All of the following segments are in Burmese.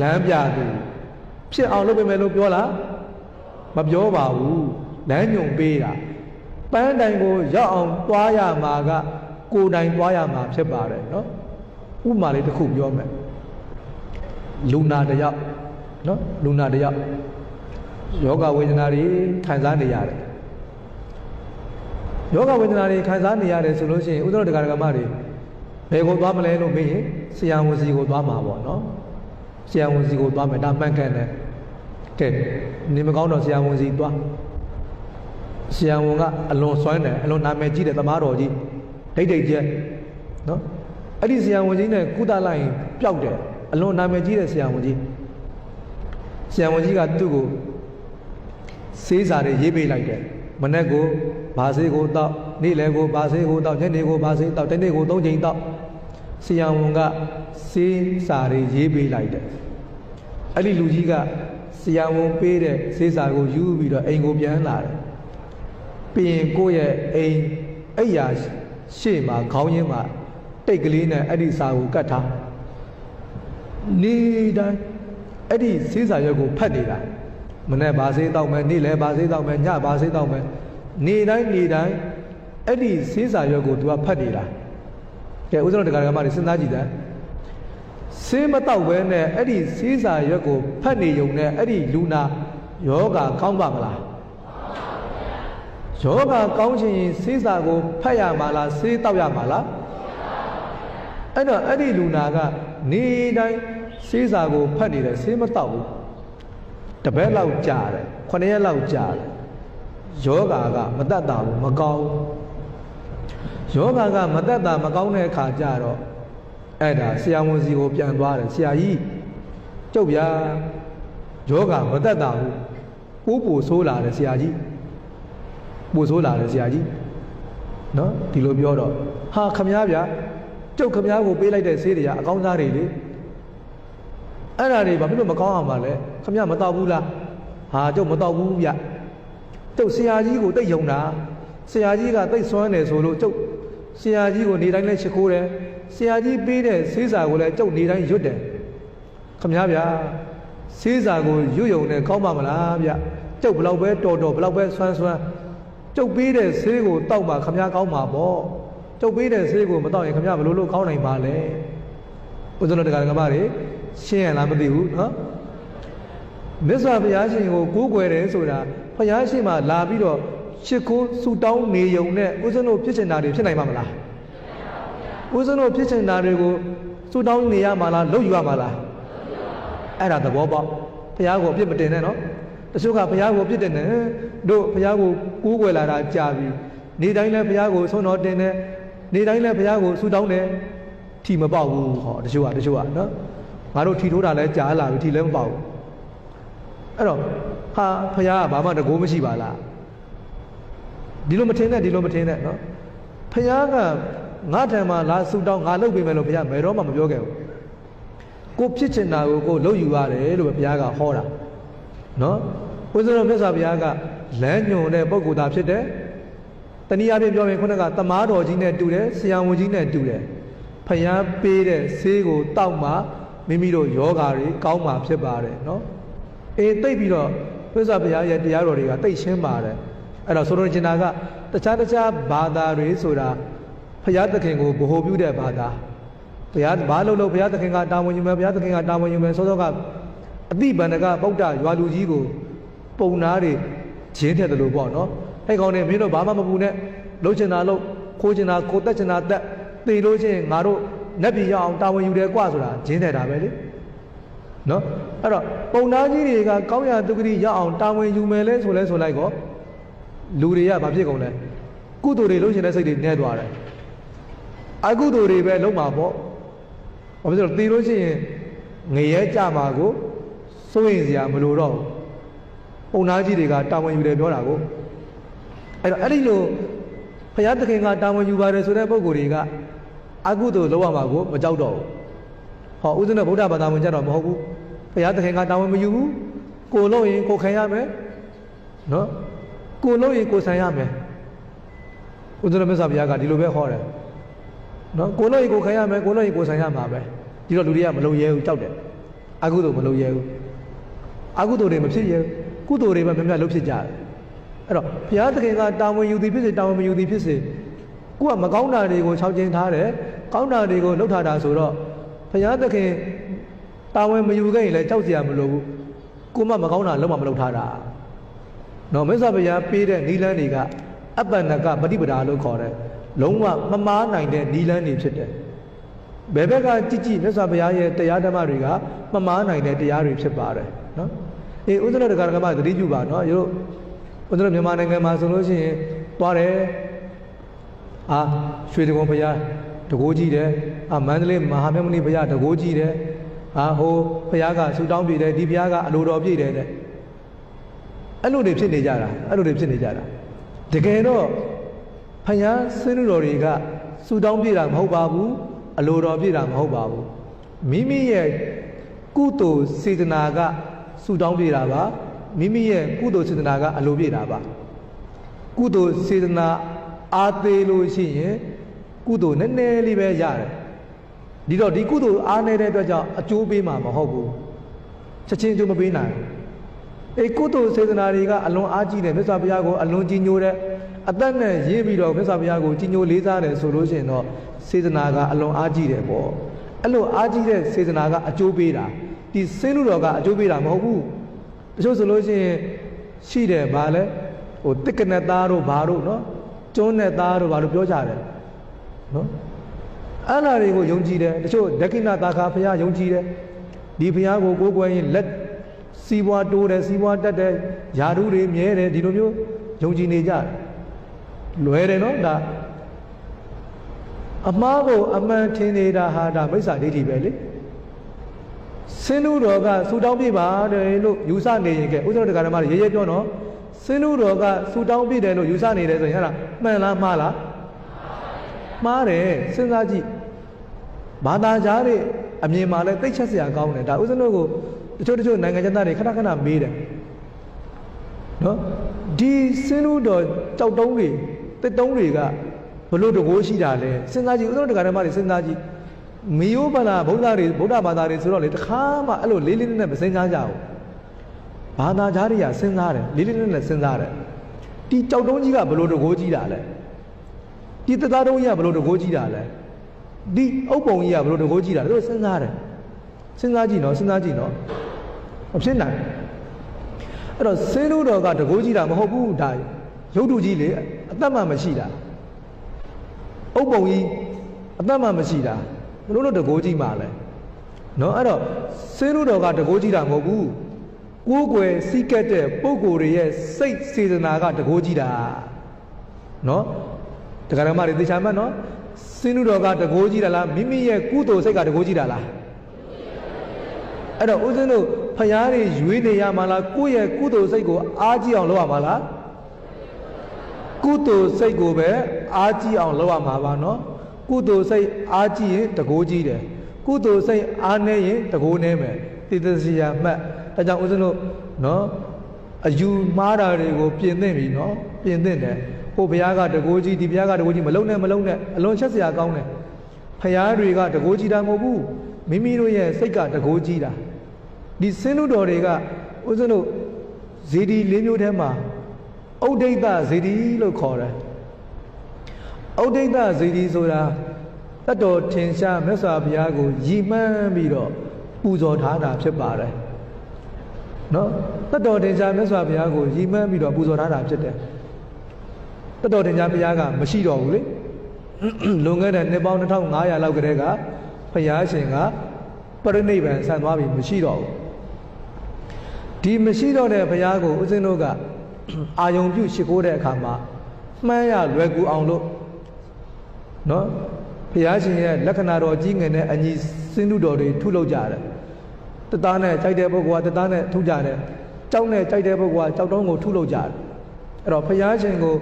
လမ်းပြသူဖြစ်အောင်လုပ်ပေးမယ်လို့ပြောလားမပြောပါဘူးလမ်းညွန်ပေးတာပန်းတိုင်ကိုရောက်အောင်သွားရမှာကကိုယ်တိုင်သွားရမှာဖြစ်ပါတယ်နော်ဥပမာလေးတစ်ခုပြောမယ်လူနာတစ်ယောက်နော်လူနာတစ်ယောက်ယောဂဝေဒနာတွေခံစားနေရတယ်ယောဂဝေဒနာတွေခံစားနေရတယ်ဆိုလို့ရှိရင်ဥဒ္ဒရတက္ကရာမတွေဘယ်ကိုသွားမလဲလို့မေးရင်ဆရာဝန်စီကိုသွားမှာပေါ့နော် ဆရာဝန်စီကိုသွားမယ်ဒါမှန်ကန်တယ်ကဲနေမကောင်းတော့ဆရာဝန်စီသွားဆရာဝန်ကအလွန်စွမ်းတယ်အလွန်နာမည်ကြီးတယ်သမားတော်ကြီးဒိတ်ဒိတ်ကျက်နော်အဲ့ဒီဆရာဝန်ကြီးနဲ့ကုသလိုက်ရင်ပျောက်တယ်အလွန်နာမည်ကြီးတဲ့ဆရာဝန်ကြီးဆရာဝန်ကြီးကသူ့ကိုစေးစာတွေရေးပေးလိုက်တယ်မနေ့ကိုဘာစေးကိုတောက်နေ့လယ်ကိုဘာစေးကိုတောက်ညနေကိုဘာစေးတောက်တနေ့ကို၃ချိန်တောက် ဆရာဝန်ကစေးစာတွေရေးပေးလိုက်တယ်အဲ့ဒီလူကြီးကဆရာဝန်ပေးတဲ့စေးစာကိုယူပြီးတော့အိမ်ကိုပြန်လာတယ်ပြီးရင်ကိုယ့်ရဲ့အိမ်အိယာရှေ့မှာခေါင်းရင်းမှာတိတ်ကလေးနဲ့အဲ့ဒီစာကိုကတ်ထားနေတိုင်းအဲ့ဒီစေးစာရွက်ကိုဖတ်နေတာမနေ့ဘာစေးတောက်မယ်နေ့လည်းဘာစေးတောက်မယ်ညဘာစေးတောက်မယ်နေတိုင်းနေတိုင်းအဲ့ဒီစေးစာရွက်ကို तू ကဖတ်နေတာ ကဲဦးဇင်းတို့တရားဓမ္မတွေစဉ်းစားကြည့်တယ်စေးမတောက်ဘဲနဲ့အဲ့ဒီစေးစာရွက်ကိုဖတ်နေုံနဲ့အဲ့ဒီလူနာယောဂကောင်းပါမလားယောဂကောင်းချင်ရင်စေးစာကိုဖတ်ရမှာလားစေးတောက်ရမှာလားအဲ့တော့အဲ့ဒီလူနာကနေတိုင်းစေးစာကိုဖတ်နေတယ်စေးမတောက်ဘူးတပတ်လောက်ကြာတယ်ခုနှစ်ရက်လောက်ကြာတယ်ယောဂါကမတတ်တာဘူးမကောင်း ယောဂကမတက်တာမကောင်းတဲ့အခါကျတော့အဲ့ဒါဆရာဝန်စီကိုပြန်သွားတယ်ဆရာကြီးကျုပ်ဗျာယောဂမတက်တာဟုပိုးပိုဆိုးလာတယ်ဆရာကြီးပိုးဆိုးလာတယ်ဆရာကြီးနော်ဒီလိုပြောတော့ဟာခမည်းဗျာကျုပ်ခမည်းကိုပေးလိုက်တဲ့ဆေးတွေကအကောင်းစားတွေလေအဲ့ဒါတွေဘာဖြစ်လို့မကောင်းအောင်ပါလဲခမည်းမတော့ဘူးလားဟာကျုပ်မတော့ဘူးဗျကျုပ်ဆရာကြီးကိုတိတ်ယုံတာဆရာကြီးကတိတ်ဆွမ်းတယ်ဆိုလို့ကျုပ် ဆရာကြီးကိုနေတိုင်းလည်းချစ်ခိုးတယ်ဆရာကြီးပေးတဲ့ဆေးစာကိုလည်းအကျုပ်နေတိုင်းရွတ်တယ်ခမများဗျာဆေးစာကိုရွတ်ယုံနဲ့ကောင်းပါမလားဗျကျုပ်ဘလောက်ပဲတော်တော်ဘလောက်ပဲဆွမ်းဆွမ်းကျုပ်ပေးတဲ့ဆေးကိုတောက်ပါခမများကောင်းပါပေါ့ကျုပ်ပေးတဲ့ဆေးကိုမတောက်ရင်ခမများဘလို့လို့ကောင်းနိုင်ပါလဲဦးဇလုံးတက္ကရာကမတွေရှင်းရလားမသိဘူးနော်မြတ်စွာဘုရားရှင်ကိုကိုးကွယ်တယ်ဆိုတာဘုရားရှင်မှာလာပြီးတော့ ရှ िख ိုးဆူတောင်းနေုံနဲ့ဥစ္စလို့ဖြစ်ချင်တာတွေဖြစ်နိုင်မှာမလားဥစ္စလို့ဖြစ်ချင်တာတွေကိုဆူတောင်းနေရမှာလားလုပ်ယူရမှာလားအဲ့ဒါသဘောပေါက်ဘုရားကိုအပြစ်မတင်နဲ့နော်တချို့ကဘုရားကိုအပြစ်တင်တယ်တို့ဘုရားကိုကိုးကွယ်လာတာကြာပြီနေတိုင်းလည်းဘုရားကိုဆုံးတော်တင်တယ်နေတိုင်းလည်းဘုရားကိုဆူတောင်းတယ်ထီမပေါက်ဘူးဟောတချို့ကတချို့ကနော်ငါတို့ထီထိုးတာလည်းကြားလာပြီထီလည်းမပေါက်ဘူးအဲ့တော့ဟာဖခင်ကဘာမှတကိုးမရှိပါလား ဒီလိုမထင်နဲ့ဒီလိုမထင်နဲ့နော်ဖခင်ကငါထံမှာလာဆူတောင်းငါလုပ်ပေးမယ်လို့ဖခင်ဘယ်တော့မှမပြောခဲ့ဘူးကိုဖြစ်ချင်တာကိုကိုလုပ်ယူရတယ်လို့ဘုရားကဟောတာနော်ဘုရားတော်မြတ်စွာဘုရားကလမ်းညွန်တဲ့ပုဂ္ဂိုလ်သားဖြစ်တယ်တနည်းအားဖြင့်ပြောရင်ခုနကတမားတော်ကြီးနဲ့တူတယ်ဆရာဝန်ကြီးနဲ့တူတယ်ဖျားပေးတဲ့ဆေးကိုတောက်မှမိမိတို့ယောဂါတွေကောင်းမှဖြစ်ပါတယ်နော်အေးတိတ်ပြီးတော့သစ္စာဘုရားရဲ့တရားတော်တွေကတိတ်ရှင်းပါတယ် အဲ့တော့ဆိုလိုချင်တာကတခြားတခြားဘာသာတွေဆိုတာဘုရားသခင်ကိုဗဟိုပြုတဲ့ဘာသာဘုရားဘာလို့လို့ဘုရားသခင်ကတာဝန်ယူမယ်ဘုရားသခင်ကတာဝန်ယူမယ်ဆိုတော့ကအတိဗန္ဒကပုဒ္ဒရွာလူကြီးကိုပုံနာတွေဂျင်းထက်တယ်လို့ပေါ့နော်အဲ့ကောင်တွေမင်းတို့ဘာမှမပူနဲ့လှုပ်ချင်တာလှုပ်ခိုးချင်တာခိုးတက်ချင်တာတက်တေလို့ချင်းငါတို့လက်ပြရအောင်တာဝန်ယူတယ်ကွာဆိုတာဂျင်းထက်တာပဲလေနော်အဲ့တော့ပုံနာကြီးတွေကကောင်းရာသူကတိရအောင်တာဝန်ယူမယ်လဲဆိုလဲဆိုလိုက်တော့ လူတွေကဘာဖြစ်ကုန်လဲကုသိုလ်တွေလုပ်ချင်တဲ့စိတ်တွေနည်းသွားတယ်အကုသိုလ်တွေပဲလုံးမှာပေါ့ဘာဖြစ်လို့သေလို့ချင်းငရဲကြမှာကိုစိုးရင်စရာမလိုတော့ဘူးပုံနာကြီးတွေကတာဝန်ယူတယ်ပြောတာကိုအဲ့တော့အဲ့ဒီလိုဘုရားသခင်ကတာဝန်ယူပါတယ်ဆိုတဲ့ပုံကိုယ်တွေကအကုသိုလ်လောက်ရမှာကိုမကြောက်တော့ဘူးဟောဥစ္စနဗုဒ္ဓဘာသာဝင်ကြတော့မဟုတ်ဘူးဘုရားသခင်ကတာဝန်မယူဘူးကိုလို့ရင်ကိုခံရမယ်နော် ကိုလို့ရင်ကိုဆံရမယ်ဥစ္စနမြတ်စွာဘုရားကဒီလိုပဲဟောတယ်နော်ကိုလို့ရင်ကိုခံရမယ်ကိုလို့ရင်ကိုဆံရမှာပဲဒီတော့လူတွေကမလုံရဲဘူးကြောက်တယ်အကုသိုလ်မလုပ်ရဘူးအကုသိုလ်တွေမဖြစ်ရဘူးကုသိုလ်တွေပဲများများလုပ်ဖြစ်ကြတယ်အဲ့တော့ဘုရားသခင်ကတာဝန်ယူသည်ဖြစ်စေတာဝန်မယူသည်ဖြစ်စေကိုကမကောင်းတာတွေကိုခြောက်ကျင်ထားတယ်ကောင်းတာတွေကိုလှုပ်ထားတာဆိုတော့ဘုရားသခင်တာဝန်မယူခဲ့ရင်လည်းကြောက်စရာမလိုဘူးကိုမမကောင်းတာလုံးဝမလုပ်ထားတာ နော်မြတ်စွာဘုရားပေးတဲ့နီလန်းတွေကအပ္ပန္နကပฏิပဒါလို့ခေါ်တယ်လုံးဝမမားနိုင်တဲ့နီလန်းတွေဖြစ်တယ်ဘယ်ဘက်ကကြည့်ကြည့်မြတ်စွာဘုရားရဲ့တရားဓမ္မတွေကမမားနိုင်တဲ့တရားတွေဖြစ်ပါတယ်နော်အေးဥစ္စရတက္ကရာကမသတိပြုပါနော်တို့ဥစ္စရမြန်မာနိုင်ငံမှာဆိုလို့ရှိရင်သွားတယ်အာရွှေတကုံဘုရားတကိုးကြည့်တယ်အာမန္တလေးမဟာမြတ်မဏိဘုရားတကိုးကြည့်တယ်အာဟိုဘုရားကဆူတောင်းပြတယ်ဒီဘုရားကအလိုတော်ပြည့်တယ်တဲ့ အဲ့လိုတွေဖြစ်နေကြတာအဲ့လိုတွေဖြစ်နေကြတာတကယ်တော့ဘုရားဆင်းရဲတော်တွေကဆူတောင်းပြတာမဟုတ်ပါဘူးအလိုတော်ပြတာမဟုတ်ပါဘူးမိမိရဲ့ကုသိုလ်စေတနာကဆူတောင်းပြတာပါမိမိရဲ့ကုသိုလ်စေတနာကအလိုပြတာပါကုသိုလ်စေတနာအားသေးလို့ရှိရင်ကုသိုလ်နည်းနည်းလေးပဲရတယ်ဒီတော့ဒီကုသိုလ်အားနေတဲ့အတွက်ကြောင့်အကျိုးပေးမှာမဟုတ်ဘူးချက်ချင်းအကျိုးမပေးနိုင် အေးကုသိုလ်စေတနာတွေကအလွန်အားကြီးတယ်မြတ်စွာဘုရားကိုအလွန်ကြီးညိုတဲ့အသက်နဲ့ရင်းပြီးတော့မြတ်စွာဘုရားကိုကြီးညိုလေးစားတယ်ဆိုလို့ရှိရင်တော့စေတနာကအလွန်အားကြီးတယ်ပေါ့အဲ့လိုအားကြီးတဲ့စေတနာကအကျိုးပေးတာဒီစင်းလူတော်ကအကျိုးပေးတာမဟုတ်ဘူးတချို့ဆိုလို့ရှိရင်ရှိတယ်ဗာလဲဟိုတစ်ကနသားတို့ဘာတို့နော်ကျွန်းနဲ့သားတို့ဘာလို့ပြောကြတယ်နော်အဲ့လာတွေကိုယုံကြည်တယ်တချို့ဒက္ခိဏသာခာဘုရားယုံကြည်တယ်ဒီဘုရားကိုကိုးကွယ်ရင်လက် စီးပွားတိုးတယ်စီးပွားတက်တယ်ယာဓုတွေမြဲတယ်ဒီလိုမျိုးယုံကြည်နေကြတယ်လွယ်တယ်နော်ဒါအမှားကိုအမှန်ထင်နေတာဟာဒါမိစ္ဆာဒိဋ္ဌိပဲလေစင်းလူတော်ကဆူတောင်းပြပါတယ်လို့ယူဆနေရင်ကဲဥစ္စရတက္ကရာမရေရေပြောနော်စင်းလူတော်ကဆူတောင်းပြတယ်လို့ယူဆနေတယ်ဆိုရင်ဟာမှန်လားမှားလားမှားတယ်စဉ်းစားကြည့်ဘာသာကြားတွေအမြင်မှာလဲသိချက်စရာကောင်းတယ်ဒါဥစ္စရကို တချို့တချို့နိုင်ငံသားတွေခဏခဏမေးတယ်နော်ဒီစင်းလူတော်ကြောက်တုံးတွေတစ်တုံးတွေကဘလို့တကိုးရှိတာလဲစဉ်းစားကြည့်ဥစ္စရတက္ကရာမတွေစဉ်းစားကြည့်မီယိုဘာသာဗုဒ္ဓတွေဗုဒ္ဓဘာသာတွေဆိုတော့လေတခါမှအဲ့လိုလေးလေးနက်နက်မစဉ်းစားကြဘူးဘာသာကြားတွေကစဉ်းစားတယ်လေးလေးနက်နက်စဉ်းစားတယ်ဒီကြောက်တုံးကြီးကဘလို့တကိုးကြီးတာလဲဒီတသားတုံးကြီးကဘလို့တကိုးကြီးတာလဲဒီအုပ်ပုံကြီးကဘလို့တကိုးကြီးတာလဲတို့စဉ်းစားတယ်စဉ်းစားကြည့်နော်စဉ်းစားကြည့်နော် မဖြစ်နိုင်အဲ့တော့စင်းလို့တော်ကတကိုးကြီးတာမဟုတ်ဘူးဒါရုပ်တုကြီးလေအသက်မှမရှိတာအုပ်ပုံကြီးအသက်မှမရှိတာဘလို့လို့တကိုးကြီးမှလဲနော်အဲ့တော့စင်းလို့တော်ကတကိုးကြီးတာမဟုတ်ဘူးကိုးကွယ်စီးကက်တဲ့ပုံကိုယ်တွေရဲ့စိတ်စေတနာကတကိုးကြီးတာနော်တရားဓမ္မတွေသိချာမှတ်နော်စင်းလို့တော်ကတကိုးကြီးတာလားမိမိရဲ့ကုသိုလ်စိတ်ကတကိုးကြီးတာလားအဲ့တော့ဦးဇင်းတို့ ဖျားတွေရွေးနေရမှာလားကိုယ့်ရဲ့ကုသိုလ်စိတ်ကိုအားကြီးအောင်လုပ်ရမှာလားကုသိုလ်စိတ်ကိုပဲအားကြီးအောင်လုပ်ရမှာပါနော်ကုသိုလ်စိတ်အားကြီးရင်တကိုးကြီးတယ်ကုသိုလ်စိတ်အားနည်းရင်တကိုးနည်းမယ်တိတ္တစီယာမှတ်ဒါကြောင့်ဦးဇင်းတို့နော်အယူမှားတာတွေကိုပြင်သင့်ပြီနော်ပြင်သင့်တယ်ဟိုဘုရားကတကိုးကြီးဒီဘုရားကတကိုးကြီးမလုံးနဲ့မလုံးနဲ့အလွန်ချက်စရာကောင်းတယ်ဖျားတွေကတကိုးကြီးတာမဟုတ်ဘူးမိမိတို့ရဲ့စိတ်ကတကိုးကြီးတာ ဒီစင်းလူတော်တွေကဦးဇင်းတို့ဇေဒီလေးမျိုးထဲမှာဥဒိဋ္ဌဇေဒီလို့ခေါ်တယ်ဥဒိဋ္ဌဇေဒီဆိုတာတတ်တော်ထင်ရှားမြတ်စွာဘုရားကိုရည်မှန်းပြီးတော့ပူဇော်ထားတာဖြစ်ပါတယ်နော်တတ်တော်ထင်ရှားမြတ်စွာဘုရားကိုရည်မှန်းပြီးတော့ပူဇော်ထားတာဖြစ်တယ်တတ်တော်ထင်ရှားဘုရားကမရှိတော့ဘူးလေလွန်ခဲ့တဲ့နှစ်ပေါင်း2500လောက်ကတည်းကဘုရားရှင်ကပရိနိဗ္ဗာန်ဆံသွားပြီမရှိတော့ဘူး ဒီမရှိတော့တဲ့ဘုရားကိုဦးဇင်းတို့ကအာယုံပြုရှိခိုးတဲ့အခါမှာမှန်းရလွယ်ကူအောင်လို့နော်ဘုရားရှင်ရဲ့လက္ခဏာတော်ကြီးငယ်တဲ့အညီစင်းလူတော်တွေထုလုပ်ကြတယ်တသားနဲ့ကြိုက်တဲ့ပုဂ္ဂိုလ်ကတသားနဲ့ထုကြတယ်ကြောက်နဲ့ကြိုက်တဲ့ပုဂ္ဂိုလ်ကကြောက်တုံးကိုထုလုပ်ကြတယ်အဲ့တော့ဘုရားရှင်ကို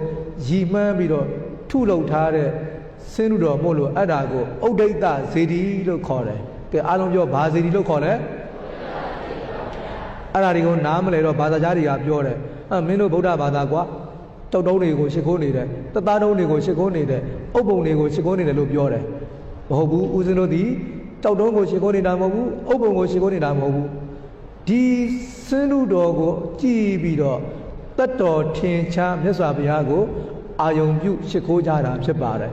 ရည်မှန်းပြီးတော့ထုလုပ်ထားတဲ့စင်းလူတော်မို့လို့အဲ့ဒါကိုဥဒိဋ္ဌဇေဒီလို့ခေါ်တယ်ကဲအားလုံးပြောဘာဇေဒီလို့ခေါ်လဲ အဲ့ဒါတွေကိုနားမလဲတော့ဘာသာကြားတွေကပြောတယ်အဲမင်းတို့ဗုဒ္ဓဘာသာကွာတောက်တုံးတွေကိုရှ िख ိုးနေတယ်တသားတုံးတွေကိုရှ िख ိုးနေတယ်အုပ်ပုံတွေကိုရှ िख ိုးနေတယ်လို့ပြောတယ်မဟုတ်ဘူးဦးဇင်းတို့ဒီတ ကြောက်တုံးကိုရှေခိုးနေတာမဟုတ်ဘူးအုပ်ပုံကိုရှေခိုးနေတာမဟုတ်ဘူးဒီစင်းလူတော်ကိုကြည်ပြီးတော့တတ်တော်ထင်ရှားမြတ်စွာဘုရားကိုအာယုံပြုရှ िख ိုးကြတာဖြစ်ပါတယ်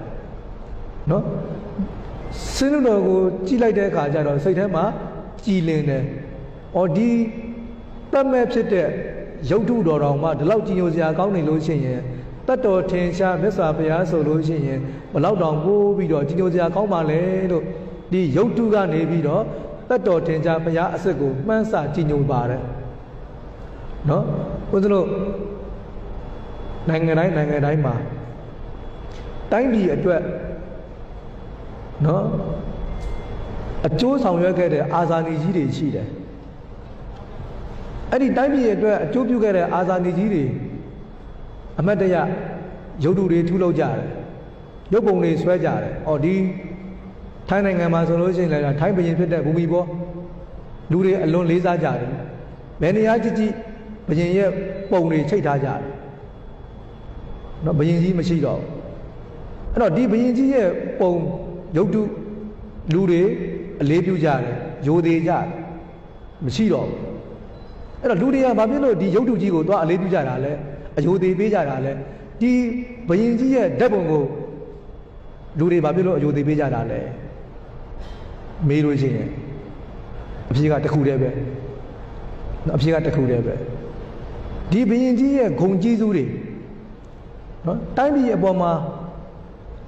နော်စင်းလူတော်ကိုကြည်လိုက်တဲ့အခါကျတော့စိတ်ထဲမှာကြည်လင်တယ်။အော်ဒီ တတ်မဲ့ဖြစ်တဲ့ရုပ်ထုတော်တော်မှဒီလောက်ကြည်ညိုစရာကောင်းနေလို့ရှိရင်တတ်တော်ထင်ရှားမြတ်စွာဘုရားဆိုလို့ရှိရင်ဘလောက်တောင်ပိုးပြီးတော့ကြည်ညိုစရာကောင်းပါလဲလို့ဒီရုပ်ထုကနေပြီးတော့တတ်တော်ထင်ရှားဘုရားအစစ်ကိုမှန်းဆကြည်ညိုပါတယ်။နော်ဦးဇင်းတို့နိုင်ငံတိုင်းနိုင်ငံတိုင်းမှာတိုင်းပြည်အတွက်နော်အကျိုးဆောင်ရွက်ခဲ့တဲ့အာဇာနည်ကြီးတွေရှိတယ် အဲ့ဒီတိုင်းပြည်အတွက်အကျိုးပြုခဲ့တဲ့အာဇာနည်ကြီးတွေအမတ်တရရုပ်တုတွေထုလုပ်ကြတယ်ရုပ်ပုံတွေဆွဲကြတယ်အော်ဒီထိုင်းနိုင်ငံမှာဆိုလို့ရှိရင်လည်းထိုင်းဘုရင်ဖြစ်တဲ့ဘူမီဘောလူတွေအလွန်လေးစားကြတယ်ဘယ်နေရာကြည့်ကြည့်ဘုရင်ရဲ့ပုံတွေချိတ်ထားကြတယ်နော်ဘုရင်ကြီးမရှိတော့ဘူးအဲ့တော့ဒီဘုရင်ကြီးရဲ့ပုံရုပ်တုလူတွေအလေးပြုကြတယ်ယိုသေးကြတယ်မရှိတော့ဘူး အဲ့တော့လူတွေကဘာဖြစ်လို့ဒီရုပ်တုကြီးကိုသွားအလေးပြုကြတာလဲအယိုသေးပေးကြတာလဲဒီဘုရင်ကြီးရဲ့ဓာတ်ပုံကိုလူတွေဘာဖြစ်လို့အယိုသေးပေးကြတာလဲမေးလို့ရှိရင်အဖြေကတစ်ခုတည်းပဲနော်အဖြေကတစ်ခုတည်းပဲဒီဘုရင်ကြီးရဲ့ဂုံကြီးစုတွေနော်တိုင်းပြည်အပေါ်မှာ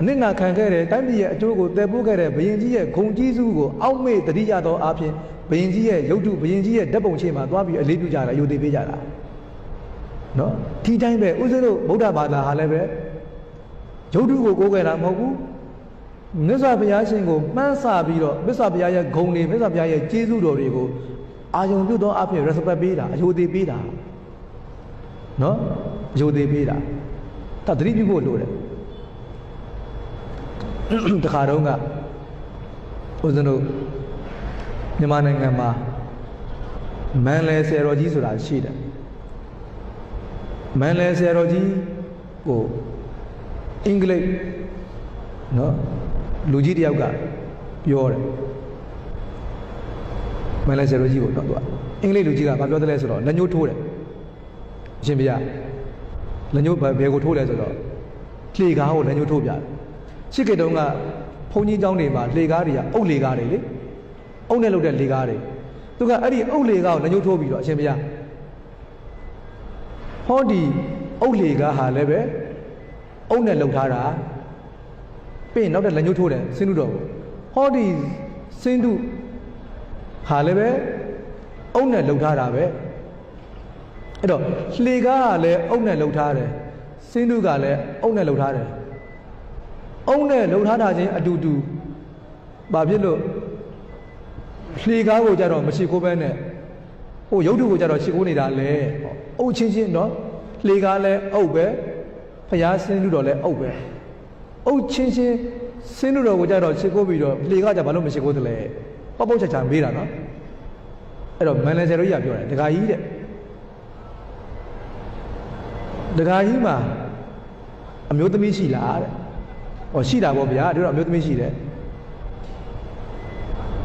အနစ်နာခံခဲ့တဲ့တိုင်းပြည်ရဲ့အကျိုးကိုတည်ပိုးခဲ့တဲ့ဘုရင်ကြီးရဲ့ဂုံကြီးစုကိုအောက်မေ့တတိယသောအဖြစ်ဘုရင်ကြီးရဲ့ရုပ်တုဘုရင်ကြီးရဲ့ဓာတ်ပုံချိန်မှာသွားပြီးအလေးပြုကြတာယူသေးပေးကြတာနော်ဒီတိုင်းပဲဥစဉ်တို့ဗုဒ္ဓဘာသာဟာလည်းပဲရုပ်တုကိုကိုးကွယ်တာမဟုတ်ဘူးမြတ်စွာဘုရားရှင်ကိုမှန်းဆပြီးတော့မြတ်စွာဘုရားရဲ့ဂုံတွေမြတ်စွာဘုရားရဲ့ကျေးဇူးတော်တွေကိုအာယုံပြုသောအဖြစ် respect ပေးတာအယုသေးပေးတာနော်အယုသေးပေးတာဒါသတိပြုဖို့လိုတယ် တခါတုန်းကဦးဇင်းတို့မြန်မာနိုင်ငံမှာမန်လဲဆယ်တော်ကြီးဆိုတာရှိတယ်မန်လဲဆယ်တော်ကြီးကိုအင်္ဂလိပ်နော်လူကြီးတယောက်ကပြောတယ်မန်လဲဆယ်တော်ကြီးကိုတော့သူကအင်္ဂလိပ်လူကြီးကဘာပြောတယ်လဲဆိုတော့လက်ညှိုးထိုးတယ်အရှင်ဘုရားလက်ညှိုးဘယ်ကိုထိုးလဲဆိုတော့လှေကားကိုလက်ညှိုးထိုးပြတယ် ရှစ်ကေတုံးကဘုန်းကြီးကျောင်းတွေမှာလှေကားတွေကအုတ်လှေကားတွေလေအုတ်နဲ့လုပ်တဲ့လှေကားတွေသူကအဲ့ဒီအုတ်လှေကားကိုလက်ညှိုးထိုးပြီးတော့အရှင်ဘုရားဟောဒီအုတ်လှေကားဟာလည်းပဲအုတ်နဲ့လုပ်ထားတာပြီးရင်နောက်တဲ့လက်ညှိုးထိုးတယ်စင်းတုတော်ကိုဟောဒီစင်းတုဟာလည်းပဲအုတ်နဲ့လုပ်ထားတာပဲအဲ့တော့လှေကားကလည်းအုတ်နဲ့လုပ်ထားတယ်စင်းတုကလည်းအုတ်နဲ့လုပ်ထားတယ် အုံနဲ့လှုပ်ထားတာချင်းအတူတူဘာဖြစ်လို့လှေကားကိုကြတော့မရှိခိုးပဲနဲ့ဟိုရုပ်တုကိုကြတော့ရှိခိုးနေတာလေအုပ်ချင်းချင်းနော်လှေကားလည်းအုပ်ပဲဖျားဆင်းလူတော်လည်းအုပ်ပဲအုပ်ချင်းချင်းဆင်းလူတော်ကိုကြတော့ရှိခိုးပြီးတော့လှေကားကြဘာလို့မရှိခိုးသလဲပေါက်ပေါက်ချာချာမေးတာနော်အဲ့တော့မန်နေဂျာတို့ကြီးကပြောတယ်ဒကာကြီးတဲ့ဒကာကြီးမှာအမျိုးသမီးရှိလားတဲ့ ဟောရှိတာပေါ့ဗျာတို့တော့အမျိုးသမီးရှိတယ်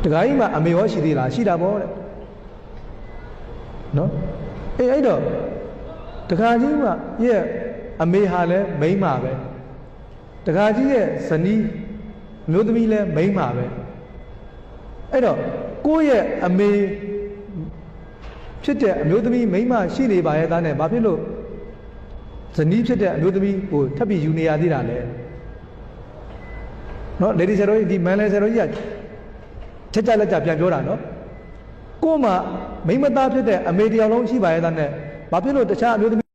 တခါကြီးမှအမေရောရှိသေးလားရှိတာပေါ့တဲ့နော်အေးအဲ့တော့တခါကြီးမှရဲ့အမေဟာလည်းမိန်းမာပဲတခါကြီးရဲ့ဇနီးအမျိုးသမီးလည်းမိန်းမာပဲအဲ့တော့ကိုယ့်ရဲ့အမေဖြစ်တဲ့အမျိုးသမီးမိန်းမရှိနေပါရဲ့သားနဲ့ဘာဖြစ်လို့ဇနီးဖြစ်တဲ့အမျိုးသမီးကိုထပ်ပြီးယူနေရသေးတာလဲ နော်လေဒီဆယ်တော်ကြီးဒီမန်လဲဆယ်တော်ကြီးကချက်ကြလက်ကြပြန်ပြောတာနော်ကို့မှာမိမသားဖြစ်တဲ့အမေတရားလုံးရှိပါရဲ့သားနဲ့ဘာဖြစ်လို့တခြားအမျိုးသမီး